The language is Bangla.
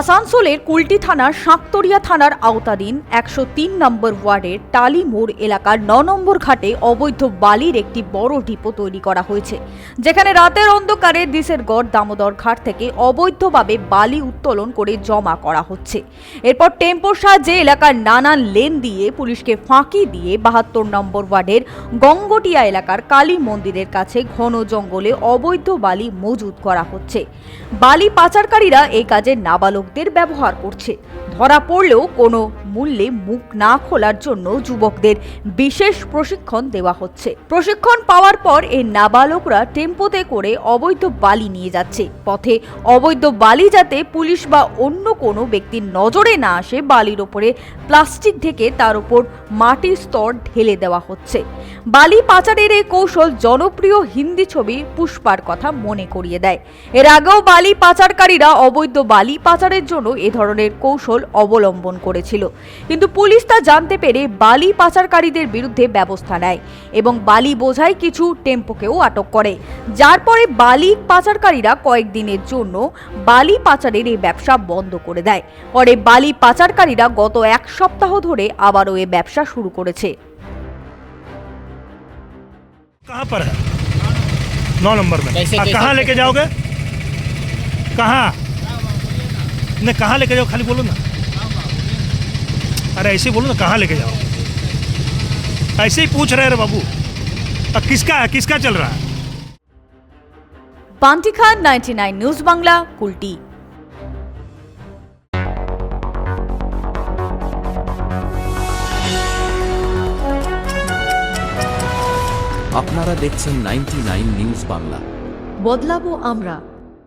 আসানসোলের কুলটি থানার সাঁকতরিয়া থানার আওতাধীন একশো তিন নম্বর ওয়ার্ডের টালি মোড় এলাকার ন নম্বর ঘাটে অবৈধ বালির একটি বড় ডিপো তৈরি করা হয়েছে, যেখানে রাতের অন্ধকারে দিশের গড় দামোদর ঘাট থেকে অবৈধভাবে বালি উত্তোলন করে জমা করা হচ্ছে। এরপর টেম্পোর সাহায্যে এলাকার নানান লেন দিয়ে পুলিশকে ফাঁকি দিয়ে বাহাত্তর নম্বর ওয়ার্ডের গঙ্গটিয়া এলাকার কালী মন্দিরের কাছে ঘন জঙ্গলে অবৈধ বালি মজুত করা হচ্ছে। বালি পাচারকারীরা এই কাজে নাবালকদের ব্যবহার করছে। ধরা পড়লেও কোনো মূল্যে মুখ না খোলার জন্য যুবকদের বিশেষ প্রশিক্ষণ দেওয়া হচ্ছে। প্রশিক্ষণ পাওয়ার পর এই নাবালকরা টেম্পোতে করে অবৈধ বালি নিয়ে যাচ্ছে। পথে অবৈধ বালি যাতে পুলিশ বা অন্য কোনো ব্যক্তির নজরে না আসে, বালির ওপরে প্লাস্টিক ঢেকে তার উপর মাটির স্তর ঢেলে দেওয়া হচ্ছে। বালি পাচারের এই কৌশল জনপ্রিয় হিন্দি ছবি পুষ্পার কথা মনে করিয়ে দেয়। এর আগেও বালি পাচারকারীরা অবৈধ বালি পাচারের জন্য এ ধরনের কৌশল অবলম্বন করেছিল কিন্তু পুলিশ তা জানতে পেরে বালি পাচারকারীদের বিরুদ্ধে ব্যবস্থা নেয় এবং বালি বোঝাই কিছু টেম্পোকেও আটক করে যার পরে বালি পাচারকারীরা কয়েকদিনের জন্য বালি পাচারের এই ব্যবসা বন্ধ করে দেয় পরে বালি পাচারকারীরা গত এক সপ্তাহ ধরে আবারও এ ব্যবসা শুরু করেছে कहाँ पर है नौ नंबर में कैसे- आ, कैसे- कहाँ लेके कैसे- जाओगे कहाँ नहीं कहाँ लेके जाओ खाली बोलो ना अरे ऐसे ही बोलो ना कहाँ लेके जाओ ऐसे ही पूछ रहे रे बाबू अब किसका है किसका चल रहा है Bunty Khan ninety nine news Bangla Kulti আপনারা দেখছেন নাইনটি নিউজ বাংলা বদলাবো আমরা